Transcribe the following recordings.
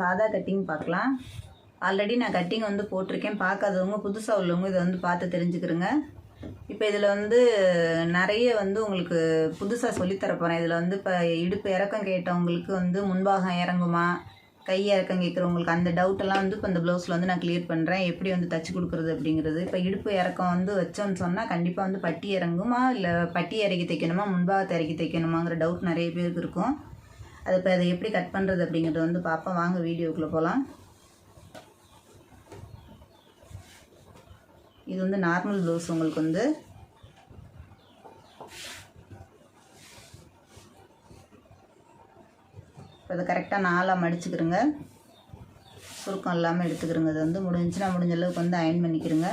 சாதா கட்டிங் பார்க்கலாம். ஆல்ரெடி நான் கட்டிங் வந்து போட்டிருக்கேன். பார்க்காதவங்க புதுசாக உள்ளவங்க இதை வந்து பார்த்து தெரிஞ்சுக்கிறங்க இப்போ இதில் வந்து நிறைய வந்து உங்களுக்கு புதுசாக சொல்லித்தரப்போகிறேன் இதில் வந்து இப்போ இடுப்பு இறக்கம் கேட்டவங்களுக்கு வந்து முன்பாகம் இறங்குமா கை இறக்கம் கேட்குறவங்களுக்கு அந்த டவுட்டெல்லாம் வந்து இப்போ இந்த ப்ளவுஸில் வந்து நான் கிளியர் பண்ணுறேன் எப்படி வந்து தச்சு கொடுக்குறது அப்படிங்கிறது. இப்போ இடுப்பு இறக்கம் வந்து வச்சோன்னு சொன்னால் கண்டிப்பாக வந்து பட்டி இறங்குமா? இல்லை பட்டி இறக்கி தைக்கணுமா? முன்பாகத்தை இறக்கி தைக்கணுமாங்கிற டவுட் நிறைய பேருக்கு இருக்கும். அது இப்போ அதை எப்படி கட் பண்ணுறது அப்படிங்கிறத வந்து பார்ப்போம் வாங்க வீடியோக்குள்ளே போகலாம் இது வந்து நார்மல் ப்ளவுஸ் உங்களுக்கு வந்து. இப்போ அதை கரெக்டாக நாலாக மடிச்சுக்கிறோங்க சுருக்கம் இல்லாமல் எடுத்துக்கிறோங்க இது வந்து முடிஞ்சுன்னா முடிஞ்ச அளவுக்கு வந்து அயன் பண்ணிக்கிறோங்க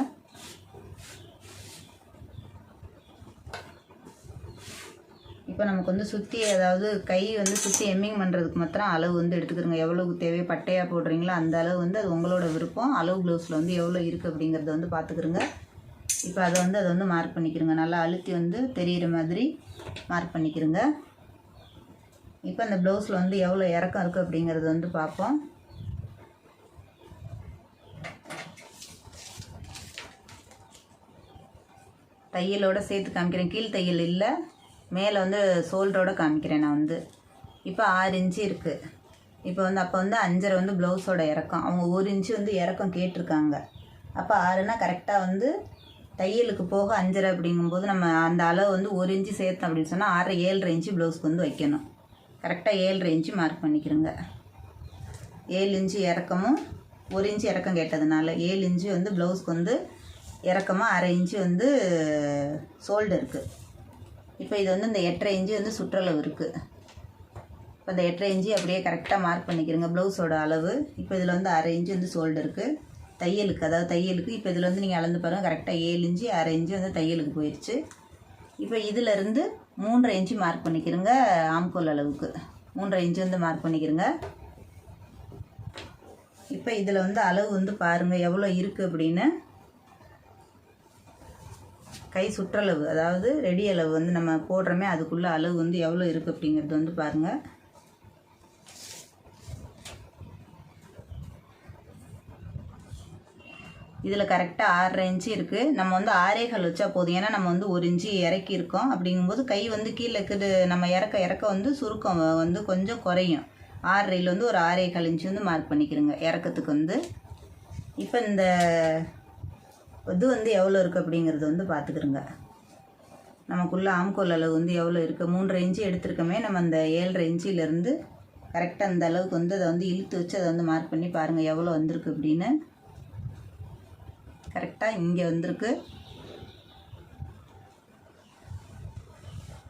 இப்போ நமக்கு வந்து சுற்றி அதாவது கை வந்து சுற்றி எம்மிங் பண்ணுறதுக்கு மாத்திரம் அளவு வந்து எடுத்துக்கிறோங்க எவ்வளோக்கு தேவை பட்டையாக போடுறீங்களோ அந்த அளவு வந்து அது உங்களோட விருப்பம். அளவு ப்ளவுஸில் வந்து எவ்வளோ இருக்குது அப்படிங்கிறத வந்து பார்த்துக்கிறோங்க இப்போ அதை வந்து அதை வந்து மார்க் பண்ணிக்கிறோங்க. நல்லா அழுத்தி வந்து தெரிகிற மாதிரி மார்க் பண்ணிக்கிறோங்க. இப்போ அந்த ப்ளவுஸில் வந்து எவ்வளோ இறக்கம் இருக்குது அப்படிங்கிறத வந்து பார்ப்போம். தையலோட சேர்த்து காமிக்கிறேன். கீழ் தையல் இல்லை. மேலே வந்து சோல்டரோடு காமிக்கிறேன் நான் வந்து. இப்போ ஆறு இன்ச்சு இருக்குது இப்போ வந்து அப்போ வந்து அஞ்சரை வந்து ப்ளவுஸோட இறக்கம். அவங்க ஒரு இன்ச்சு வந்து இறக்கம் கேட்டிருக்காங்க. அப்போ ஆறுனா கரெக்டாக வந்து தையலுக்கு போக அஞ்சரை அப்படிங்கும்போது நம்ம அந்த அளவு வந்து ஒரு இன்ச்சு சேர்த்தோம் அப்படின்னு சொன்னால் ஆறு ஏழரை இன்ச்சு ப்ளவுஸ்க்கு வந்து வைக்கணும். கரெக்டாக ஏழரை இன்ச்சு மார்க் பண்ணிக்கிறோங்க. ஏழு இன்ச்சு இறக்கமும் ஒரு இன்ச்சு இறக்கம் கேட்டதுனால ஏழு இன்ச்சு வந்து ப்ளவுஸ்க்கு வந்து இறக்கமாக அரை இன்ச்சு வந்து சோல்டு இருக்குது இப்போ இது வந்து இந்த எட்டரை இஞ்சி வந்து சுற்றளவு இருக்குது இப்போ இந்த எட்டரை இஞ்சி அப்படியே கரெக்டாக மார்க் பண்ணிக்கிறோங்க ப்ளவுஸோட அளவு. இப்போ இதில் வந்து அரை இஞ்சி வந்து சோல்டு இருக்குது தையலுக்கு அதாவது தையலுக்கு இப்போ இதில் வந்து நீங்கள் அளந்து பாருங்கள் கரெக்டாக ஏழு இஞ்சி அரை இஞ்சி வந்து தையலுக்கு போயிடுச்சு இப்போ இதிலேருந்து மூன்றரை இன்ச்சு மார்க் பண்ணிக்கிறோங்க ஆம்கோல் அளவுக்கு. மூன்றரை இன்ச்சு வந்து மார்க் பண்ணிக்கிறோங்க. இப்போ இதில் வந்து அளவு வந்து பாருங்கள் எவ்வளோ இருக்குது அப்படின்னு. கை சுற்றளவு அதாவது ரெடி அளவு வந்து நம்ம போடுறோமே அதுக்குள்ளே அளவு வந்து எவ்வளோ இருக்குது அப்படிங்கிறது வந்து பாருங்கள் இதில் கரெக்டாக ஆறரை இன்ச்சு இருக்குது நம்ம வந்து ஆறே வச்சா போதும். ஏன்னா நம்ம வந்து ஒரு இன்ச்சு இறக்கி இருக்கோம். அப்படிங்கும்போது கை வந்து கீழே இருக்குது. நம்ம இறக்க இறக்க வந்து சுருக்கம் வந்து கொஞ்சம் குறையும். ஆறரையில் வந்து ஒரு ஆறே கால் இன்ச்சு வந்து மார்க் பண்ணிக்கிறோங்க இறக்கத்துக்கு வந்து. இப்போ இந்த இது வந்து எவ்வளோ இருக்குது அப்படிங்கிறது வந்து பார்த்துக்கிறோங்க நமக்குள்ள ஆம்கோல் அளவு வந்து எவ்வளோ இருக்குது மூன்று இன்ச்சு எடுத்திருக்கமே நம்ம அந்த ஏழரை இன்ச்சிலேருந்து கரெக்டாக அந்த அளவுக்கு வந்து அதை வந்து இழுத்து வச்சு அதை வந்து மார்க் பண்ணி பாருங்கள் எவ்வளோ வந்திருக்கு அப்படின்னு. கரெக்டாக இங்கே வந்திருக்கு.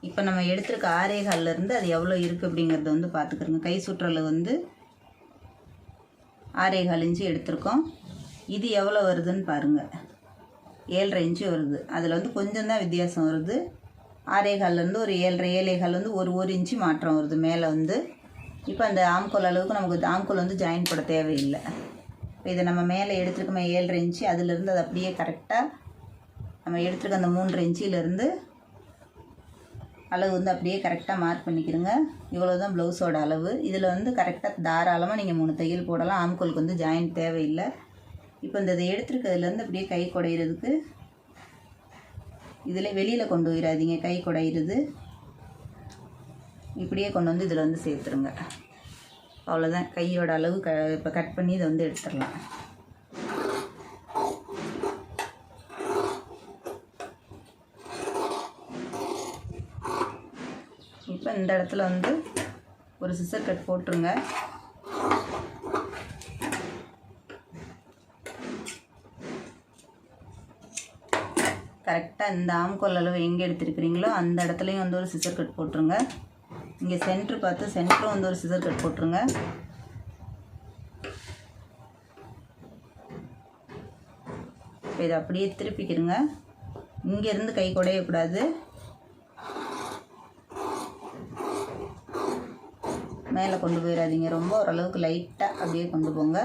இப்போ நம்ம எடுத்திருக்க ஆரே இருந்து அது எவ்வளோ இருக்குது அப்படிங்கிறத வந்து பார்த்துக்கிறோங்க கை சுற்றலை வந்து ஆரே கால் இன்ச்சு எடுத்திருக்கோம். இது எவ்வளோ வருதுன்னு பாருங்கள் ஏழரை இன்ச்சு வருது. அதில் வந்து கொஞ்சம் தான் வித்தியாசம் வருது. ஆரேகால்லேருந்து ஒரு ஏழரை ஏழைகால் வந்து ஒரு ஒரு இன்ச்சு மாற்றம் வருது மேலே வந்து. இப்போ அந்த ஆம்கோல் அளவுக்கு நமக்கு ஆம்கோல் வந்து ஜாயின் போட தேவையில்லை. இப்போ இதை நம்ம மேலே எடுத்துருக்கோமே ஏழரை இன்ச்சு அதுலேருந்து அது அப்படியே கரெக்டாக நம்ம எடுத்துருக்க அந்த மூன்றரை இன்ச்சிலேருந்து அளவு வந்து அப்படியே கரெக்டாக மார்க் பண்ணிக்கிறோங்க இவ்வளோ தான் ப்ளவுஸோட அளவு. இதில் வந்து கரெக்டாக தாராளமாக நீங்கள் மூணு தையல் போடலாம். ஆம்கோலுக்கு வந்து ஜாயின் தேவையில்லை. இப்போ இந்த இதை எடுத்துருக்கிறதுலேருந்து அப்படியே கை குடையிறதுக்கு இதில் வெளியில் கொண்டு போயிடாதீங்க கை குடையிறது. இப்படியே கொண்டு வந்து இதில் வந்து சேர்த்துருங்க. அவ்வளோதான். கையோட அளவு க இப்போ கட் பண்ணி இதை வந்து எடுத்துடலாம். இப்போ இந்த இடத்துல வந்து ஒரு சிசர் கட் போட்டுருங்க. கரெக்டாக இந்த ஆம்கோல் அளவு எங்கே எடுத்துருக்கிறீங்களோ அந்த இடத்துலையும் வந்து ஒரு சிசர் கட் போட்டுருங்க. இங்கே சென்ட்ரு பார்த்து சென்டரும் வந்து ஒரு சிசர் கட் போட்டுருங்க. இப்போ இதை அப்படியே திருப்பிக்கிறங்க இங்கேருந்து கை குடையக்கூடாது மேலே கொண்டு போயிடாதீங்க ரொம்ப ஓரளவுக்கு லைட்டாக அப்படியே கொண்டு போங்க.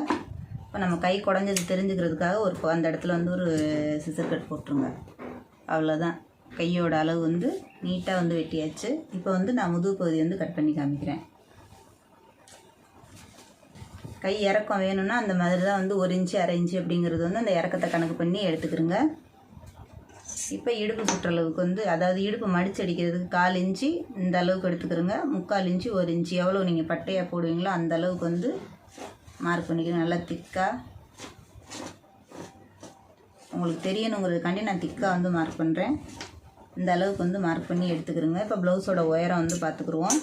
இப்போ நம்ம கை குடஞ்சது தெரிஞ்சுக்கிறதுக்காக ஒரு அந்த இடத்துல வந்து ஒரு சிசர் கட் போட்டுருங்க. அவ்வளோதான் கையோட அளவு வந்து நீட்டாக வந்து வெட்டியாச்சு. இப்போ வந்து நான் முதுகு பகுதி வந்து கட் பண்ணி காமிக்கிறேன். கை இறக்கம் வேணும்னா அந்த மாதிரி தான் வந்து ஒரு இன்ச்சு அரை இன்ச்சு அப்படிங்கிறது வந்து அந்த இறக்கத்தை கணக்கு பண்ணி எடுத்துக்கிறோங்க. இப்போ இடுப்பு சுற்றளவுக்கு வந்து அதாவது இடுப்பு மடிச்சு அடிக்கிறதுக்கு கால் இன்ச்சு இந்த அளவுக்கு எடுத்துக்கிறோங்க. முக்கால் இன்ச்சு ஒரு இன்ச்சு எவ்வளோ நீங்கள் பட்டையாக போடுவீங்களோ அந்த அளவுக்கு வந்து மார்க் பண்ணிக்கிறேன். நல்லா திக்காக உங்களுக்கு தெரியணுங்கிறதுக்காண்டி நான் திக்காக வந்து மார்க் பண்ணுறேன் இந்த அளவுக்கு வந்து மார்க் பண்ணி எடுத்துக்கிறோங்க. இப்போ ப்ளவுஸோட உயரம் வந்து பார்த்துக்குருவோம்.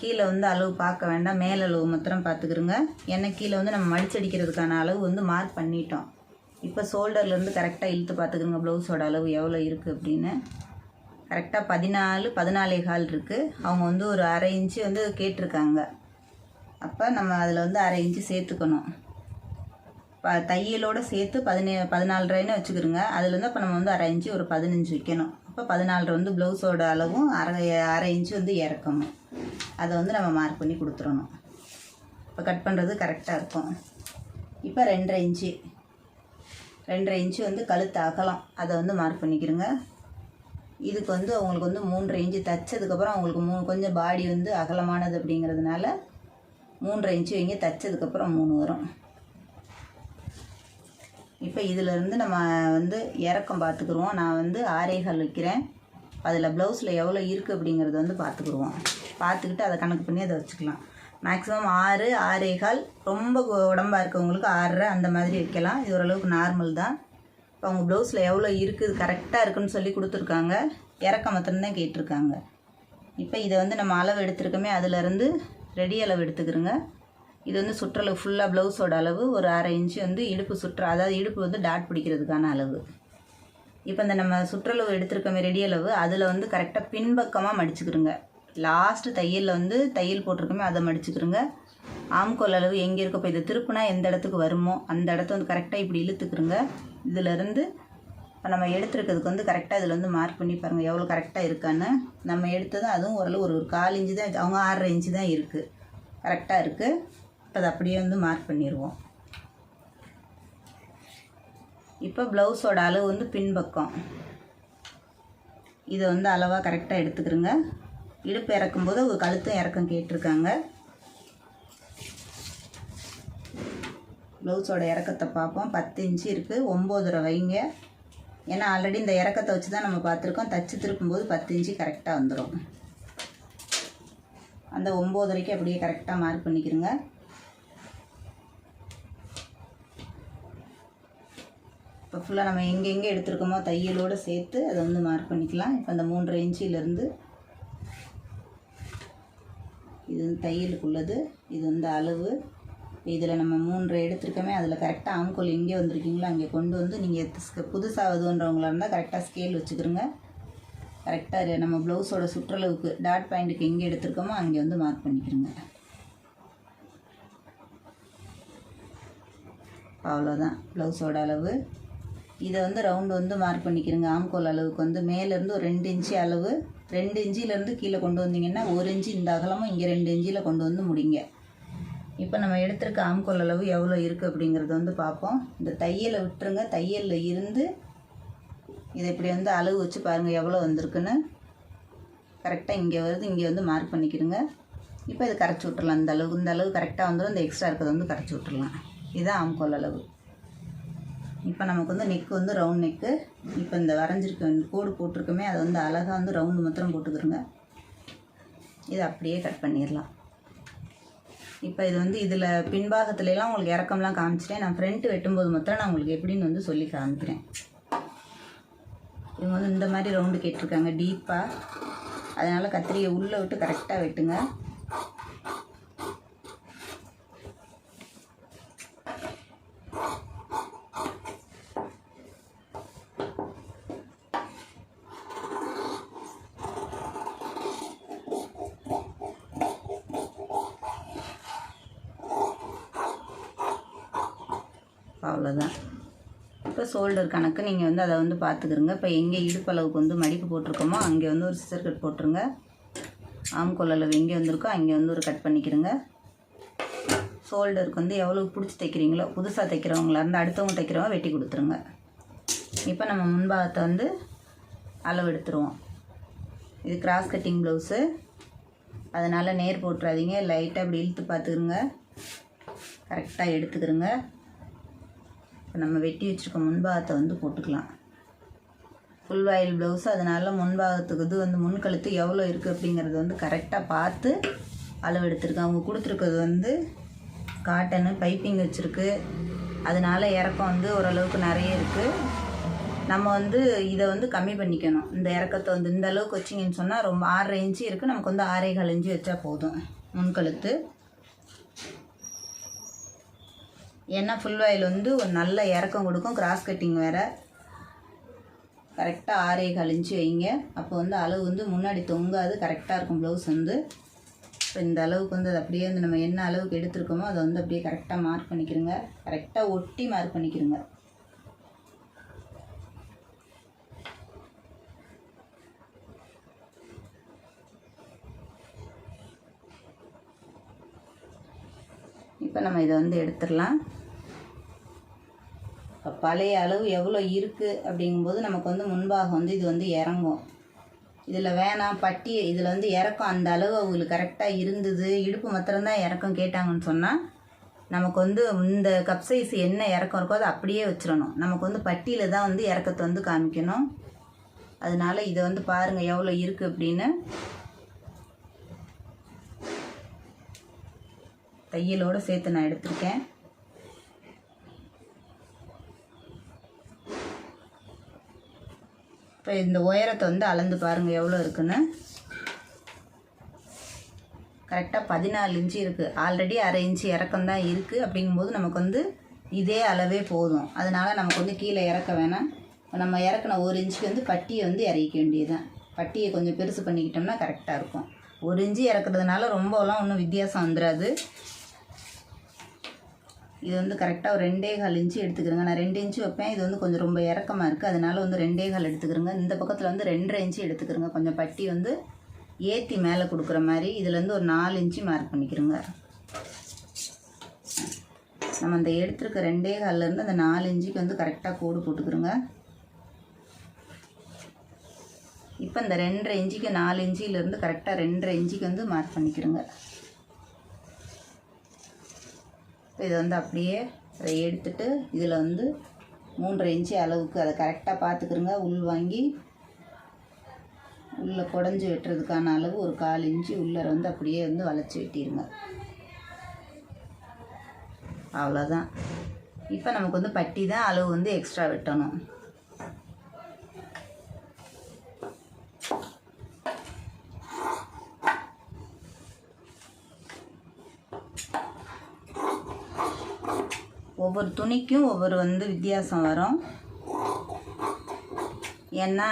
கீழே வந்து அளவு பார்க்க வேண்டாம். மேல் அளவு மாத்திரம் பார்த்துக்கிறோங்க ஏன்னா கீழே வந்து நம்ம மடிச்சடிக்கிறதுக்கான அளவு வந்து மார்க் பண்ணிட்டோம். இப்போ ஷோல்டர்லேருந்து கரெக்டாக இழுத்து பார்த்துக்கிறோங்க ப்ளவுஸோட அளவு எவ்வளோ இருக்குது அப்படின்னு. கரெக்டாக பதினாலு பதினாலே கால் இருக்குது அவங்க வந்து ஒரு அரை இன்ச்சு வந்து கேட்டிருக்காங்க. அப்போ நம்ம அதில் வந்து அரை இன்ச்சு சேர்த்துக்கணும். ப தையலோடு சேர்த்து பதினே பதினாலரைன்னு வச்சுக்கிறோங்க அதுலேருந்து அப்போ நம்ம வந்து அரை இன்ச்சு ஒரு பதினஞ்சு வைக்கணும். அப்போ பதினாலரை வந்து ப்ளவுஸோட அளவும் அரை அரை இன்ச்சு வந்து இறக்கணும். அதை வந்து நம்ம மார்க் பண்ணி கொடுத்துடணும் இப்போ கட் பண்ணுறது கரெக்டாக இருக்கும். இப்போ ரெண்டரை இன்ச்சு. ரெண்டரை இன்ச்சு வந்து கழுத்து அகலம். அதை வந்து மார்க் பண்ணிக்கிறோங்க இதுக்கு வந்து அவங்களுக்கு வந்து மூன்றரை இன்ச்சு தைச்சதுக்கப்புறம் அவங்களுக்கு மூணு கொஞ்சம் பாடி வந்து அகலமானது அப்படிங்கிறதுனால மூன்றரை இன்ச்சு வைங்க தைச்சதுக்கப்புறம் மூணு வரும். இப்போ இதிலேருந்து நம்ம வந்து இறக்கம் பார்த்துக்குருவோம். நான் வந்து ஆரேகால் வைக்கிறேன். அதில் ப்ளவுஸில் எவ்வளோ இருக்குது அப்படிங்கிறத வந்து பார்த்துக்குருவோம். பார்த்துக்கிட்டு அதை கணக்கு பண்ணி அதை வச்சுக்கலாம். மேக்ஸிமம் ஆறு ஆரேகால் ரொம்ப உடம்பாக இருக்கவங்களுக்கு ஆறரை அந்த மாதிரி வைக்கலாம். இது ஓரளவுக்கு நார்மல் தான். இப்போ அவங்க ப்ளவுஸில் எவ்வளோ இருக்குது கரெக்டாக இருக்குன்னு சொல்லி கொடுத்துருக்காங்க. இறக்கம் மாத்திரம்தான் கேட்டிருக்காங்க. இப்போ இதை வந்து நம்ம அளவு எடுத்துருக்கோமே அதிலேருந்து ரெடி அளவு எடுத்துக்கிறோங்க இது வந்து சுற்றளவு ஃபுல்லாக ப்ளவுஸோட அளவு ஒரு அரை இன்ச்சு வந்து இடுப்பு சுற்ற அதாவது இடுப்பு வந்து டாட் பிடிக்கிறதுக்கான அளவு. இப்போ இந்த நம்ம சுற்றளவு எடுத்திருக்கோமே ரெடி அளவு அதில் வந்து கரெக்டாக பின்பக்கமாக மடிச்சுக்கிறோங்க லாஸ்ட்டு தையலில் வந்து தையல் போட்டிருக்கோமே அதை மடிச்சுக்கிறோங்க ஆம்கோல் அளவு எங்கே இருக்கோ? இப்போ இதை திருப்புனா எந்த இடத்துக்கு வருமோ அந்த இடத்த வந்து கரெக்டாக இப்படி இழுத்துக்கிறோங்க இதிலேருந்து இப்போ நம்ம எடுத்துருக்கிறதுக்கு வந்து கரெக்டாக இதில் வந்து மார்க் பண்ணி பாருங்கள் எவ்வளோ கரெக்டாக இருக்கான்னு. நம்ம எடுத்ததும் அதுவும் ஓரளவு ஒரு ஒரு கால் இன்ச்சு தான் அவங்க ஆறரை இன்ச்சு தான் இருக்குது கரெக்டாக இருக்குது இப்போ அதை அப்படியே வந்து மார்க் பண்ணிடுவோம் இப்போ ப்ளவுஸோட அளவு வந்து பின்பக்கம். இதை வந்து அளவாக கரெக்டாக எடுத்துக்கிறோங்க இடுப்பு இறக்கும்போது ஒரு கழுத்தும் இறக்கம் கேட்டிருக்காங்க. ப்ளவுஸோட இறக்கத்தை பார்ப்போம். பத்து இன்ச்சு இருக்குது ஒம்போதரை வைங்க. ஏன்னா ஆல்ரெடி இந்த இறக்கத்தை வச்சு தான் நம்ம பார்த்துருக்கோம். தச்சு திருக்கும்போது பத்து இன்ச்சு கரெக்டாக வந்துடும் அந்த ஒம்போதரைக்கு அப்படியே கரெக்டாக மார்க் பண்ணிக்கிறோங்க இப்போ ஃபுல்லாக நம்ம எங்கெங்கே எடுத்துருக்கோமோ தையலோடு சேர்த்து அதை வந்து மார்க் பண்ணிக்கலாம். இப்போ அந்த மூன்றரை இன்ச்சிலேருந்து இது வந்து தையலுக்குள்ளது இது வந்து அளவு. இதில் நம்ம மூன்று எடுத்துருக்கோமே அதில் கரெக்டாக ஆம்கோல் எங்கே வந்திருக்கீங்களோ? அங்கே கொண்டு வந்து நீங்கள் புதுசாக இதுன்றவங்களா இருந்தால் கரெக்டாக ஸ்கேல் வச்சுக்கிறோங்க கரெக்டாக நம்ம ப்ளவுஸோட சுற்றளவுக்கு டாட் பாயிண்ட்டுக்கு எங்கே எடுத்துருக்கோமோ அங்கே வந்து மார்க் பண்ணிக்கிறோங்க அவ்வளோதான் ப்ளவுஸோட அளவு. இதை வந்து ரவுண்டு வந்து மார்க் பண்ணிக்கிறேங்க. ஆம்கோல் அளவுக்கு வந்து மேலேருந்து ஒரு ரெண்டு இன்ச்சு அளவு ரெண்டு இன்ச்சிலேருந்து கீழே கொண்டு வந்தீங்கன்னா ஒரு இன்ச்சு இந்த அகலமும் இங்கே ரெண்டு இன்ச்சில் கொண்டு வந்து முடிங்க. இப்போ நம்ம எடுத்திருக்க ஆம்கோல் அளவு எவ்வளோ இருக்குது அப்படிங்கிறத வந்து பார்ப்போம். இந்த தையலை விட்டுருங்க. தையலில் இருந்து இதை இப்படி வந்து அளவு வச்சு பாருங்கள் எவ்வளோ வந்திருக்குன்னு. கரெக்டாக இங்கே வருது. இங்கே வந்து மார்க் பண்ணிக்கிடுங்க இப்போ இது கரைச்சி விட்றலாம் இந்த அளவு இந்த அளவு கரெக்டாக வந்துடும் இந்த எக்ஸ்ட்ரா இருக்கிறத வந்து கரைச்சி விட்றலாம் இதுதான் ஆம்கோல் அளவு. இப்போ நமக்கு வந்து நெக்கு வந்து ரவுண்ட் நெக்கு இப்போ இந்த வரைஞ்சிருக்க கோடு போட்டிருக்கோமே அது வந்து அழகாக வந்து ரவுண்டு மாத்திரம் போட்டுக்கிறோங்க இதை அப்படியே கட் பண்ணிடலாம். இப்போ இது வந்து இதில் பின்பாகத்துலலாம் உங்களுக்கு இறக்கம்லாம் காமிச்சிட்டேன். நான் ஃப்ரண்ட்டு வெட்டும்போது மாத்திரம் நான் உங்களுக்கு எப்படின்னு வந்து சொல்லி காமிக்கிறேன். இவங்க வந்து இந்த மாதிரி ரவுண்டு கேட்டிருக்காங்க டீப்பாக அதனால் கத்திரியை உள்ளே விட்டு கரெக்டாக வெட்டுங்க. அவ்வளோதான் இப்போ ஷோல்டர் கணக்கு நீங்கள் வந்து அதை வந்து பார்த்துக்கிறங்க இப்போ எங்கே இடுப்பளவுக்கு வந்து மடிப்பு போட்டிருக்கோமோ அங்கே வந்து ஒரு சிசர் கட் போட்டுருங்க. ஆம்கோல் அளவு எங்கே வந்திருக்கோ அங்கே வந்து ஒரு கட் பண்ணிக்கிறங்க ஷோல்டருக்கு வந்து எவ்வளோ பிடிச்சி தைக்கிறீங்களோ புதுசாக தைக்கிறவங்களா இருந்தால் அடுத்தவங்க தைக்கிறவங்க வெட்டி கொடுத்துருங்க. இப்போ நம்ம முன்பாகத்தை வந்து அளவு எடுத்துருவோம். இது கிராஸ் கட்டிங் ப்ளவுஸு அதனால் நேர் போட்டுறாதீங்க. லைட்டாக அப்படி இழுத்து பார்த்துக்குங்க கரெக்டாக எடுத்துக்கிறோங்க இப்போ நம்ம வெட்டி வச்சுருக்க முன்பாகத்தை வந்து போட்டுக்கலாம். ஃபுல் வாயில் ப்ளவுஸ் அதனால் முன்பாகத்துக்கு இது வந்து முன்கழுத்து எவ்வளோ இருக்குது அப்படிங்கிறது வந்து கரெக்டாக பார்த்து அளவு எடுத்திருக்கேன் அவங்க கொடுத்துருக்கிறது வந்து காட்டனு பைப்பிங் வச்சுருக்கு. அதனால இறக்கம் வந்து ஓரளவுக்கு நிறைய இருக்குது நம்ம வந்து இதை வந்து கம்மி பண்ணிக்கணும். இந்த இறக்கத்தை வந்து இந்த அளவுக்கு வச்சிங்கன்னு சொன்னால் ரொம்ப ஆறரை இன்ச்சு இருக்குது நமக்கு வந்து ஆறே கால் இன்ச்சு வச்சா போதும். முன்கழுத்து ஏன்னா ஃபுல் வாயில் வந்து ஒரு நல்ல இறக்கம் கொடுக்கும். கிராஸ் கட்டிங் வேறு. கரெக்டாக ஆறே கழிஞ்சு வைங்க. அப்போ வந்து அளவு வந்து முன்னாடி தொங்காது. கரெக்டாக இருக்கும் ப்ளவுஸ் வந்து. இப்போ இந்த அளவுக்கு வந்து அது அப்படியே வந்து நம்ம என்ன அளவுக்கு எடுத்துருக்கோமோ அதை வந்து அப்படியே கரெக்டாக மார்க் பண்ணிக்கிறோங்க கரெக்டாக ஒட்டி மார்க் பண்ணிக்கிறோங்க இப்போ நம்ம இதை வந்து எடுத்துடலாம். பழைய அளவு எவ்வளோ இருக்குது அப்படிங்கும்போது நமக்கு வந்து முன்பாகம் வந்து இது வந்து இறங்கும். இதில் வேணாம் பட்டி இதில் வந்து இறக்கம். அந்த அளவு அவங்களுக்கு கரெக்டாக இருந்தது. இடுப்பு மாத்திரம்தான் இறக்கம் கேட்டாங்கன்னு சொன்னால் நமக்கு வந்து இந்த கப் சைஸ் என்ன இறக்கம் இருக்கோ அதை அப்படியே வச்சிடணும். நமக்கு வந்து பட்டியில் தான் வந்து இறக்கத்தை வந்து காமிக்கணும். அதனால இதை வந்து பாருங்கள் எவ்வளோ இருக்குது அப்படின்னு. தையலோடு சேர்த்து நான் எடுத்திருக்கேன். இப்போ இந்த உயரத்தை வந்து அளந்து பாருங்கள் எவ்வளோ இருக்குன்னு. கரெக்டாக பதினாலு இன்ச்சு இருக்குது ஆல்ரெடி அரை இன்ச்சு இறக்கம் தான் இருக்குது அப்படிங்கும்போது நமக்கு வந்து இதே அளவே போதும். அதனால் நமக்கு வந்து கீழே இறக்க வேணாம். இப்போ நம்ம இறக்குன ஒரு இன்ச்சுக்கு வந்து பட்டியை வந்து இறக்க வேண்டியதுதான். பட்டியை கொஞ்சம் பெருசு பண்ணிக்கிட்டோம்னா கரெக்டாக இருக்கும். ஒரு இன்ச்சு இறக்குறதுனால ரொம்பலாம் ஒன்றும் வித்தியாசம் வந்துடாது இது வந்து கரெக்டாக ஒரு ரெண்டே கால் இன்ச்சு எடுத்துக்கிறேங்க. நான் ரெண்டு இன்ச்சு வைப்பேன். இது வந்து கொஞ்சம் ரொம்ப இறக்கமாக இருக்குது அதனால் வந்து ரெண்டே கால் எடுத்துக்கிறேங்க. இந்த பக்கத்தில் வந்து ரெண்டரை இன்ச்சு எடுத்துக்கிறேங்க. கொஞ்சம் பட்டி வந்து ஏற்றி மேலே கொடுக்குற மாதிரி இதுலேருந்து ஒரு நாலு இன்ச்சு மார்க் பண்ணிக்கிறோங்க. நம்ம அந்த எடுத்துருக்க ரெண்டே கால்லேருந்து அந்த நாலு இன்ச்சுக்கு வந்து கரெக்டாக கோடு போட்டுக்கிறோங்க. இப்போ இந்த ரெண்டரை இன்ச்சுக்கு நாலு இன்ச்சிலேருந்து கரெக்டாக ரெண்டரை இன்ச்சுக்கு வந்து மார்க் பண்ணிக்கிறோங்க. இதை வந்து அப்படியே அதை எடுத்துட்டு இதில் வந்து மூன்றரை இன்ச்சு அளவுக்கு அதை கரெக்டாக பார்த்துக்குருங்க உள் வாங்கி உள்ளே குடஞ்சி வெட்டுறதுக்கான அளவு ஒரு கால் இன்ச்சு உள்ளே வந்து அப்படியே வந்து வளைச்சி வெட்டிடுங்க அவ்வளோதான். இப்போ நமக்கு வந்து பட்டி தான் அளவு வந்து எக்ஸ்ட்ரா வெட்டணும். ஒவ்வொரு துணிக்கும் ஒவ்வொரு வந்து வித்தியாசம் வரும். ஏன்னா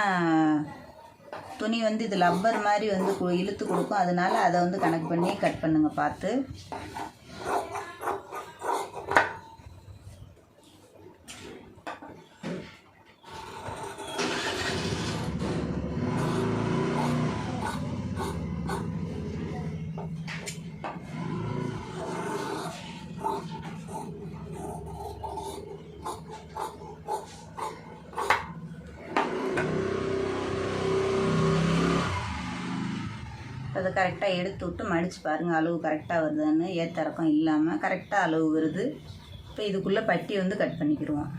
துணி வந்து இது லப்பர் மாதிரி வந்து கு- இழுத்து கொடுக்கும். அதனால அதை வந்து கணக்கு பண்ணி கட் பண்ணுங்கள் பார்த்து. அதை கரெக்டாக எடுத்து விட்டு மடித்து பாருங்கள் அளவு கரெக்டாக வருதுன்னு. ஏத்தரக்கம் இல்லாமல் கரெக்டாக அளவு வருது. இப்போ இதுக்குள்ளே பட்டி வந்து கட் பண்ணிக்கிடுவோம்.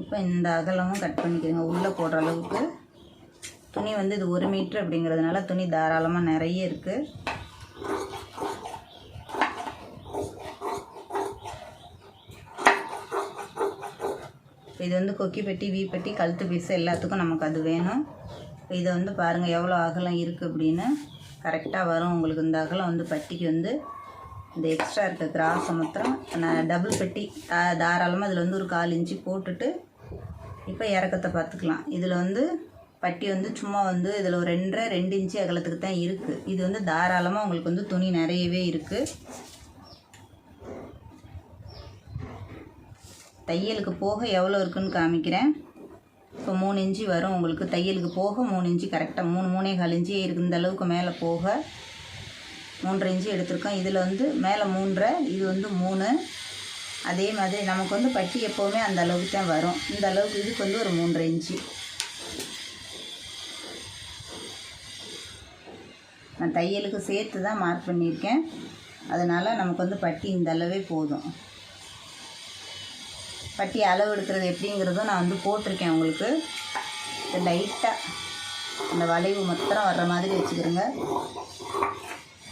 இப்போ இந்த அகலமும் கட் பண்ணிக்கிறோங்க உள்ளே போடுற அளவுக்கு. துணி வந்து இது ஒரு மீட்ரு அப்படிங்கிறதுனால துணி தாராளமாக நிறைய இருக்குது இது வந்து கொக்கி பெட்டி வீ பெட்டி கழுத்து பீஸ் எல்லாத்துக்கும் நமக்கு அது வேணும். இப்போ இதை வந்து பாருங்கள் எவ்வளோ அகலம் இருக்குது அப்படின்னு. கரெக்டாக வரும். உங்களுக்கு இந்த அகலம் வந்து பட்டிக்கு வந்து இந்த எக்ஸ்ட்ரா இருக்க கிராஸை மொத்தம் நான் டபுள் பெட்டி தா- தாராளமாக இதில் வந்து ஒரு கால் இன்ச்சு போட்டுட்டு இப்போ இறக்கத்தை பார்த்துக்கலாம். இதில் வந்து பட்டி வந்து சும்மா வந்து இதில் ஒரு ரெண்டரை ரெண்டு இன்ச்சு அகலத்துக்கு தான் இருக்குது இது வந்து தாராளமாக உங்களுக்கு வந்து துணி நிறையவே இருக்குது தையலுக்கு போக எவ்வளோ இருக்குன்னு காமிக்கிறேன். இப்போ மூணு இன்ச்சு வரும் உங்களுக்கு. தையலுக்கு போக மூணு இன்ச்சு கரெக்டாக மூணு மூணே கால் இன்ச்சு இருக்கு இந்த அளவுக்கு மேலே போக மூன்றரை இன்ச்சு எடுத்திருக்கோம். இதில் வந்து மேலே மூன்றரை இது வந்து மூணு. அதே மாதிரி நமக்கு வந்து பட்டி எப்போவுமே அந்த அளவுக்கு தான் வரும். இந்த அளவுக்கு இதுக்கு வந்து ஒரு மூன்றரை இன்ச்சு. நான் தையலுக்கு சேர்த்து தான் மார்க் பண்ணியிருக்கேன். அதனால் நமக்கு வந்து பட்டி இந்த அளவே போதும். பட்டி அளவு எடுக்கிறது எப்படிங்கிறதும் நான் வந்து போட்டிருக்கேன் உங்களுக்கு. லைட்டாக அந்த வளைவு மொத்தம் வர்ற மாதிரி வச்சுக்கிறோங்க.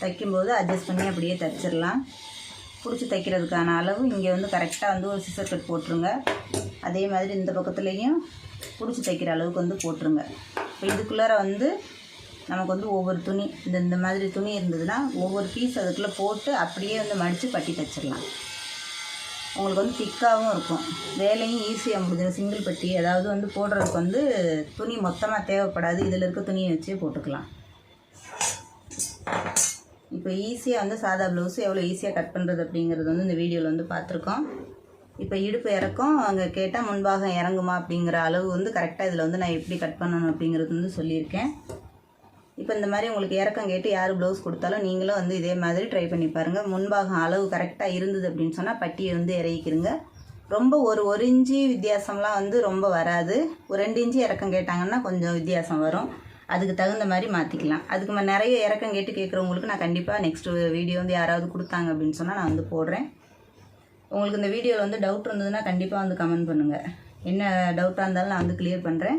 தைக்கும்போது அட்ஜஸ்ட் பண்ணி அப்படியே தைச்சிடலாம். பிடிச்சி தைக்கிறதுக்கான அளவு இங்கே வந்து கரெக்டாக வந்து ஒரு சிசர் கட் போட்டுருங்க. அதே மாதிரி இந்த பக்கத்துலேயும் பிடிச்சி தைக்கிற அளவுக்கு வந்து போட்டுருங்க. இப்போ இதுக்குள்ளார வந்து நமக்கு வந்து ஒவ்வொரு துணி இந்த இந்த மாதிரி துணி இருந்ததுன்னா ஒவ்வொரு பீஸ் அதுக்குள்ளே போட்டு அப்படியே வந்து மடித்து பட்டி தைச்சிடலாம். உங்களுக்கு வந்து திக்காகவும் இருக்கும். வேலையும் ஈஸியாக முடிஞ்சிடும். சிங்கிள் பட்டி அதாவது வந்து போடுறதுக்கு வந்து துணி மொத்தமாக தேவைப்படாது. இதில் இருக்க துணியை வச்சே போட்டுக்கலாம். இப்போ ஈஸியாக வந்து சாதா ப்ளவுஸ் எவ்வளோ ஈஸியாக கட் பண்ணுறது அப்படிங்கிறது வந்து இந்த வீடியோவில் வந்து பார்த்துருக்கோம். இப்போ இடுப்பு இறக்கம். அங்கே கேட்டால் முன்பாகம் இறங்குமா அப்படிங்கிற அளவு வந்து கரெக்டாக இதில் வந்து நான் எப்படி கட் பண்ணணும் அப்படிங்கிறது வந்து சொல்லியிருக்கேன். இப்போ இந்த மாதிரி உங்களுக்கு இறக்கம் கேட்டு யார் ப்ளவுஸ் கொடுத்தாலும் நீங்களும் வந்து இதே மாதிரி ட்ரை பண்ணி பாருங்கள் முன்பாகம் அளவு கரெக்டாக இருந்தது அப்படின்னு சொன்னால் பட்டியை வந்து இறக்கிடுங்க. ரொம்ப ஒரு ஒரு இன்ச்சு வித்தியாசம்லாம் வந்து ரொம்ப வராது. ஒரு ரெண்டு இன்ச்சு இறக்கம் கேட்டாங்கன்னா கொஞ்சம் வித்தியாசம் வரும். அதுக்கு தகுந்த மாதிரி மாற்றிக்கலாம் அதுக்கு நிறைய இறக்கம் கேட்டு கேட்குறவங்களுக்கு நான் கண்டிப்பாக நெக்ஸ்ட் வீடியோ வந்து யாராவது கொடுத்தாங்க அப்படின்னு சொன்னால் நான் வந்து போடுறேன். உங்களுக்கு இந்த வீடியோவில் வந்து டவுட் இருந்ததுன்னா கண்டிப்பாக வந்து கமெண்ட் பண்ணுங்கள் என்ன டவுட்டாக இருந்தாலும் நான் வந்து கிளியர் பண்ணுறேன்